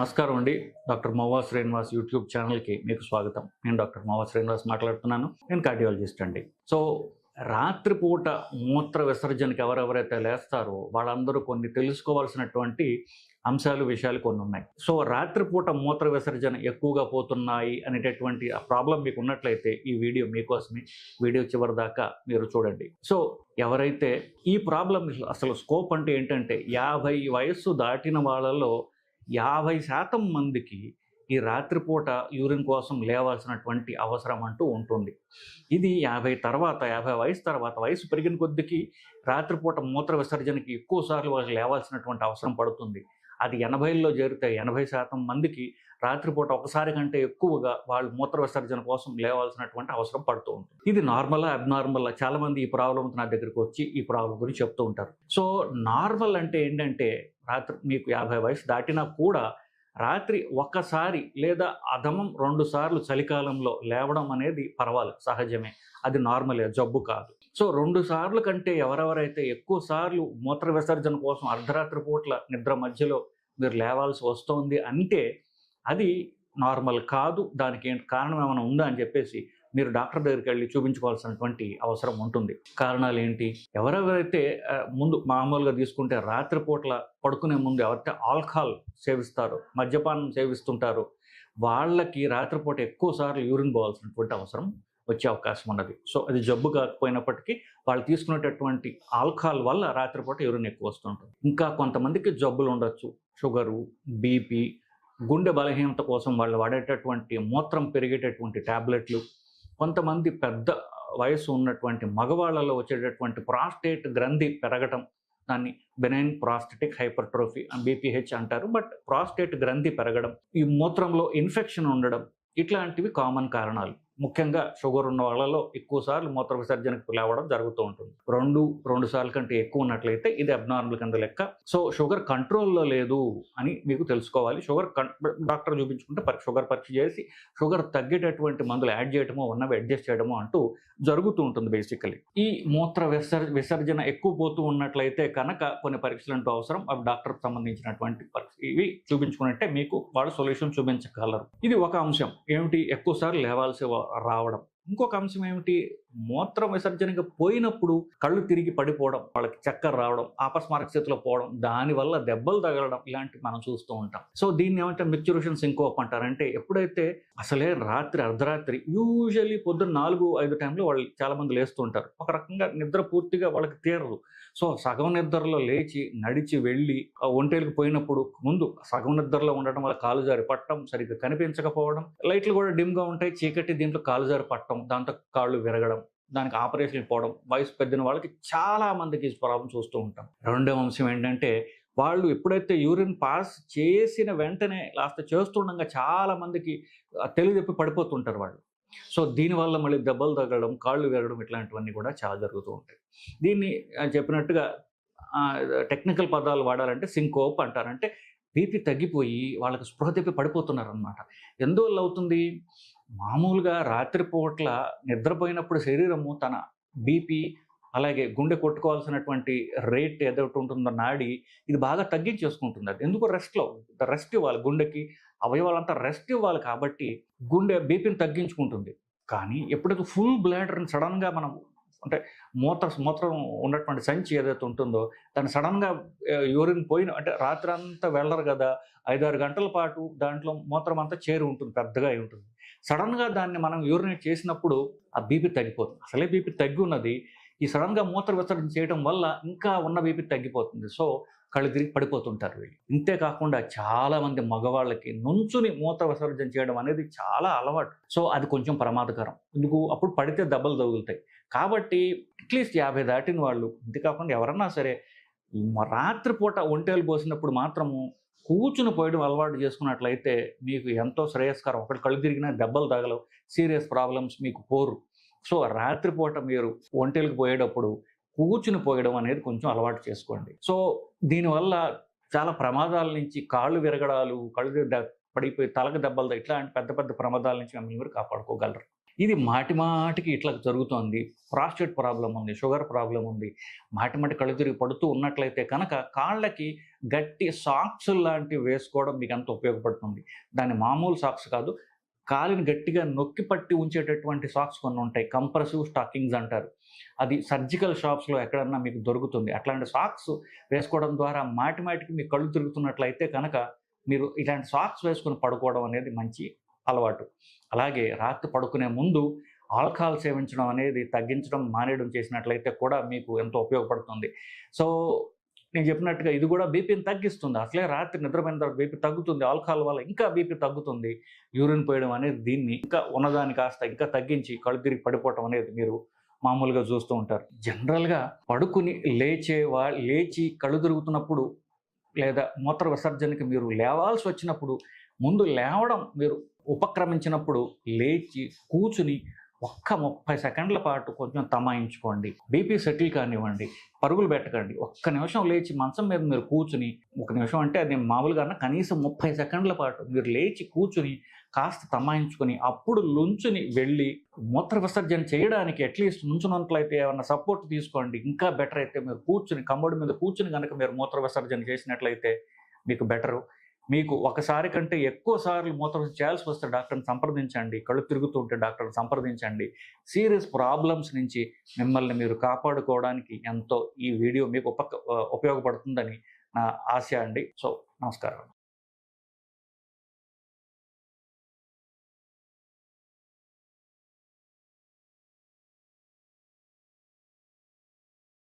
నమస్కారం అండి. Doctor మోవా Srinivas YouTube ఛానల్కి మీకు స్వాగతం. నేను డాక్టర్ మోవా శ్రీనివాస్ మాట్లాడుతున్నాను. నేను కార్డియాలజిస్ట్ అండి. సో రాత్రిపూట మూత్ర విసర్జనకి ఎవరెవరైతే లేస్తారో వాళ్ళందరూ కొన్ని తెలుసుకోవాల్సినటువంటి అంశాలు విషయాలు కొన్ని ఉన్నాయి. సో రాత్రిపూట మూత్ర విసర్జన ఎక్కువగా పోతున్నాయి అనేటటువంటి ఆ ప్రాబ్లం మీకు ఉన్నట్లయితే ఈ వీడియో మీకోసమే వీడియో చివరి దాకా మీరు చూడండి. సో ఎవరైతే ఈ ప్రాబ్లం అసలు స్కోప్ అంటే ఏంటంటే యాభై వయస్సు దాటిన వాళ్ళలో యాభై శాతం మందికి ఈ రాత్రిపూట యూరిన్ కోసం లేవాల్సినటువంటి అవసరం అంటూ ఉంటుంది. ఇది యాభై తర్వాత యాభై వయసు తర్వాత వయసు పెరిగిన కొద్దికి రాత్రిపూట మూత్ర విసర్జనకి ఎక్కువ సార్లు వాళ్ళకి లేవాల్సినటువంటి అవసరం పడుతుంది. అది ఎనభైల్లో చేరితే ఎనభై శాతం మందికి రాత్రిపూట ఒకసారి కంటే ఎక్కువగా వాళ్ళు మూత్ర విసర్జన కోసం లేవాల్సినటువంటి అవసరం పడుతూ ఉంటుంది. ఇది నార్మల్ అబ్నార్మల్ చాలా మంది ఈ ప్రాబ్లం నా దగ్గరికి వచ్చి ఈ ప్రాబ్లం గురించి చెప్తూ ఉంటారు. సో నార్మల్ అంటే ఏంటంటే రాత్రి మీకు యాభై వయసు దాటినా కూడా రాత్రి ఒక్కసారి లేదా అధమం రెండు సార్లు చలికాలంలో లేవడం అనేది పర్వాలేదు సహజమే. అది నార్మలే జబ్బు కాదు. సో రెండు సార్లు కంటే ఎవరెవరైతే ఎక్కువ సార్లు మూత్ర విసర్జన కోసం అర్ధరాత్రి పూట్ల నిద్ర మధ్యలో మీరు లేవాల్సి వస్తుంది అంటే అది నార్మల్ కాదు. దానికి ఏంటి కారణం ఏమైనా ఉందా అని చెప్పేసి మీరు డాక్టర్ దగ్గరికి వెళ్ళి చూపించుకోవాల్సినటువంటి అవసరం ఉంటుంది. కారణాలు ఏంటి? ఎవరెవరైతే ముందు మామూలుగా తీసుకుంటే రాత్రిపూట్ల పడుకునే ముందు ఎవరైతే ఆల్కహాల్ సేవిస్తారో మద్యపానం సేవిస్తుంటారో వాళ్ళకి రాత్రిపూట ఎక్కువ సార్లు యూరిన్ పోవాల్సినటువంటి అవసరం వచ్చే అవకాశం ఉన్నది. సో అది జబ్బు కాకపోయినప్పటికీ వాళ్ళు తీసుకునేటటువంటి ఆల్కహాల్ వల్ల రాత్రిపూట యూరిన్ ఎక్కువ వస్తుంటుంది. ఇంకా కొంతమందికి జబ్బులు ఉండొచ్చు. షుగరు బీపీ గుండె బలహీనత కోసం వాళ్ళు వాడేటటువంటి మూత్రం పెరిగేటటువంటి ట్యాబ్లెట్లు కొంతమంది పెద్ద వయసు ఉన్నటువంటి మగవాళ్ళలో వచ్చేటటువంటి ప్రాస్టేట్ గ్రంథి పెరగటం దాన్ని బెనైన్ ప్రాస్టెటిక్ హైపర్ట్రోఫీ బీపీహెచ్ అంటారు. బట్ ప్రాస్టేట్ గ్రంథి పెరగడం ఈ మూత్రంలో ఇన్ఫెక్షన్ ఉండడం ఇట్లాంటివి కామన్ కారణాలు. ముఖ్యంగా షుగర్ ఉన్న వాళ్ళలో ఎక్కువ సార్లు మూత్ర విసర్జనకు లేవడం జరుగుతూ ఉంటుంది. రెండు రెండు సార్లు కంటే ఎక్కువ ఉన్నట్లయితే ఇది అబ్నార్మల్ కింద లెక్క. సో షుగర్ కంట్రోల్లో లేదు అని మీకు తెలుసుకోవాలి. షుగర్ డాక్టర్ చూపించుకుంటే షుగర్ పరీక్ష చేసి షుగర్ తగ్గేటటువంటి మందులు యాడ్ చేయడమో ఉన్నవి అడ్జస్ట్ చేయడమో అంటూ జరుగుతూ ఉంటుంది బేసికలీ ఈ మూత్ర విసర్ విసర్జన ఎక్కువ పోతూ ఉన్నట్లయితే కనుక కొన్ని పరీక్షలు అంటూ అవసరం. అవి డాక్టర్కి సంబంధించినటువంటి పరీక్ష ఇవి చూపించుకున్నట్టే మీకు వాళ్ళు సొల్యూషన్ చూపించగలరు. ఇది ఒక అంశం. ఏమిటి? ఎక్కువ సార్లు లేవాల్సి రావడం. ఇంకొక అంశం ఏమిటి? మూత్ర విసర్జనకి పోయినప్పుడు కళ్ళు తిరిగి పడిపోవడం వాళ్ళకి చక్కర రావడం ఆపస్మారక స్థితిలో పోవడం దానివల్ల దెబ్బలు తగలడం ఇలాంటివి మనం చూస్తూ ఉంటాం. సో దీన్ని ఏమంటే మిక్చురేషన్ సింకోప్ అంటారంటే ఎప్పుడైతే అసలే రాత్రి అర్ధరాత్రి యూజువల్లీ పొద్దున్న నాలుగు ఐదు టైంలో వాళ్ళు చాలా మంది ఒక రకంగా నిద్ర పూర్తిగా వాళ్ళకి తీరదు. సో సగం నిద్రలో లేచి నడిచి వెళ్ళి ఆ ఒంటేలకు పోయినప్పుడు ముందు సగం నిద్రలో ఉండటం వల్ల కాలు జారి పట్టడం సరిగ్గా కనిపించకపోవడం లైట్లు కూడా డిమ్గా ఉంటాయి చీకటి దీంట్లో కాలు జారి పట్టడం దాంతో కాళ్ళు విరగడం దానికి ఆపరేషన్ పోవడం వయసు పెద్దిన వాళ్ళకి చాలా మందికి ఈ ప్రాబ్లం చూస్తూ ఉంటాం. రెండవ అంశం ఏంటంటే వాళ్ళు ఎప్పుడైతే యూరిన్ పాస్ చేసిన వెంటనే లాస్ట్ చేస్తుండగా చాలా మందికి తెలివి పడిపోతుంటారు వాళ్ళు. సో దీనివల్ల మళ్ళీ దెబ్బలు తగలడం కాళ్ళు విరగడం ఇట్లాంటివన్నీ కూడా చాలా జరుగుతూ ఉంటాయి. దీన్ని చెప్పినట్టుగా టెక్నికల్ పదాలు వాడాలంటే సింకోప్ అంటారంటే బీపీ తగ్గిపోయి వాళ్ళకి స్పృహ తెప్పి పడిపోతున్నారు అనమాట ఎందువల్ల అవుతుంది? మామూలుగా రాత్రిపూట్ల నిద్రపోయినప్పుడు శరీరము తన బీపీ అలాగే గుండె కొట్టుకోవాల్సినటువంటి రేట్ ఏదైతే ఉంటుందో నాడి ఇది బాగా తగ్గించేసుకుంటుంది అది. ఎందుకు రెస్ట్లో రెస్ట్ ఇవ్వాలి గుండెకి. అవయవాలంతా రెస్ట్ ఇవ్వాలి కాబట్టి గుండె బీపీని తగ్గించుకుంటుంది. కానీ ఎప్పుడైతే ఫుల్ బ్లాడర్ని సడన్గా మనం అంటే మూత్ర మూత్రం ఉన్నటువంటి సంచి ఏదైతే ఉంటుందో దాన్ని సడన్గా యూరిన్ పోయిన అంటే రాత్రి అంతా వెళ్ళరు కదా. ఐదారు గంటల పాటు దాంట్లో మూత్రం అంతా చేరి ఉంటుంది పెద్దగా అయి ఉంటుంది. సడన్గా దాన్ని మనం యూరినేట్ చేసినప్పుడు ఆ బీపీ తగ్గిపోతుంది. అసలే బీపీ తగ్గి ఉన్నది ఈ సడన్గా మూత్ర విసర్జన చేయడం వల్ల ఇంకా ఉన్న బీపీ తగ్గిపోతుంది. సో కళ్ళు తిరిగి పడిపోతుంటారు వీళ్ళు. ఇంతే కాకుండా చాలామంది మగవాళ్ళకి నుంచుని మూత్ర విసర్జన చేయడం అనేది చాలా అలవాటు. సో అది కొంచెం ప్రమాదకరం. ఎందుకు? అప్పుడు పడితే దెబ్బలు తగులుతాయి. కాబట్టి అట్లీస్ట్ యాభై దాటిన వాళ్ళు ఇంతే కాకుండా ఎవరన్నా సరే రాత్రిపూట ఒంటేలు పోసినప్పుడు మాత్రము కూర్చుని పోయడం అలవాటు చేసుకున్నట్లయితే మీకు ఎంతో శ్రేయస్కరం. ఒకటి కళ్ళు తిరిగినా దెబ్బలు తగలవు. సీరియస్ ప్రాబ్లమ్స్ మీకు పోరు. సో రాత్రిపూట మీరు ఒంటెలకు పోయేటప్పుడు కూర్చుని పోయడం అనేది కొంచెం అలవాటు చేసుకోండి. సో దీనివల్ల చాలా ప్రమాదాల నుంచి కాళ్ళు విరగడాలు కళ్ళు పడిపోయి తలకు దెబ్బలు ఇట్లాంటి పెద్ద పెద్ద ప్రమాదాల నుంచి మిమ్మల్ని మీరు కాపాడుకోగలరు. ఇది మాటి మాటికి ఇట్లా జరుగుతోంది. ప్రాస్టేట్ ప్రాబ్లం ఉంది షుగర్ ప్రాబ్లం ఉంది. మాటి మాటి కళ్ళు తిరిగి పడుతూ ఉన్నట్లయితే కనుక కాళ్ళకి గట్టి సాక్స్ లాంటివి వేసుకోవడం మీకు అంత ఉపయోగపడుతుంది? దాని మామూలు సాక్స్ కాదు కాలిని గట్టిగా నొక్కి పట్టి ఉంచేటటువంటి సాక్స్ కొన్ని ఉంటాయి కంప్రెసివ్ స్టాకింగ్స్ అంటారు. అది సర్జికల్ షాప్స్లో ఎక్కడన్నా మీకు దొరుకుతుంది. అట్లాంటి సాక్స్ వేసుకోవడం ద్వారా మాటిమాటికి మీ కళ్ళు తిరుగుతున్నట్లయితే కనుక మీరు ఇలాంటి సాక్స్ వేసుకొని పడుకోవడం అనేది మంచి అలవాటు. అలాగే రాత్రి పడుకునే ముందు ఆల్కహాల్ సేవించడం అనేది తగ్గించడం మానేయడం చేసినట్లయితే కూడా మీకు ఎంతో ఉపయోగపడుతుంది. సో నేను చెప్పినట్టుగా ఇది కూడా బీపీని తగ్గిస్తుంది. అసలే రాత్రి నిద్రపోయిన తర్వాత బీపీ తగ్గుతుంది. ఆల్కహాల్ వల్ల ఇంకా బీపీ తగ్గుతుంది. యూరిన్ పోయడం అనేది దీన్ని ఇంకా ఉన్నదాన్ని కాస్త ఇంకా తగ్గించి కళ్ళు తిరిగి పడిపోవటం అనేది మీరు మామూలుగా చూస్తూ ఉంటారు. జనరల్గా పడుకుని లేచే వా లేచి కళ్ళు తిరుగుతున్నప్పుడు లేదా మూత్ర విసర్జనకి మీరు లేవాల్సి వచ్చినప్పుడు ముందు లేవడం మీరు ఉపక్రమించినప్పుడు లేచి కూర్చుని ఒక్క ముప్పై సెకండ్ల పాటు కొంచెం తమాయించుకోండి. బీపీ సెటిల్ కానివ్వండి పరుగులు పెట్టకండి. ఒక్క నిమిషం లేచి మంచం మీద మీరు కూర్చుని ఒక నిమిషం అంటే అది మామూలుగా కనీసం ముప్పై సెకండ్ల పాటు మీరు లేచి కూర్చుని కాస్త తమాయించుకొని అప్పుడు లుంచుని వెళ్ళి మూత్ర విసర్జన చేయడానికి అట్లీస్ట్ నుంచున్నట్లయితే ఏమన్నా సపోర్ట్ తీసుకోండి. ఇంకా బెటర్ అయితే మీరు కూర్చుని కమ్మడి మీద కూర్చుని కనుక మీరు మూత్ర విసర్జన చేసినట్లయితే మీకు బెటరు. మీకు ఒకసారి కంటే ఎక్కువ సార్లు మూత్ర చేయాల్సి వస్తే డాక్టర్ని సంప్రదించండి. కళ్ళు తిరుగుతుంటే డాక్టర్ని సంప్రదించండి. సీరియస్ ప్రాబ్లమ్స్ నుంచి మిమ్మల్ని మీరు కాపాడుకోవడానికి ఎంతో ఈ వీడియో మీకు ఉప ఉపయోగపడుతుందని నా ఆశ అండి. సో నమస్కారం.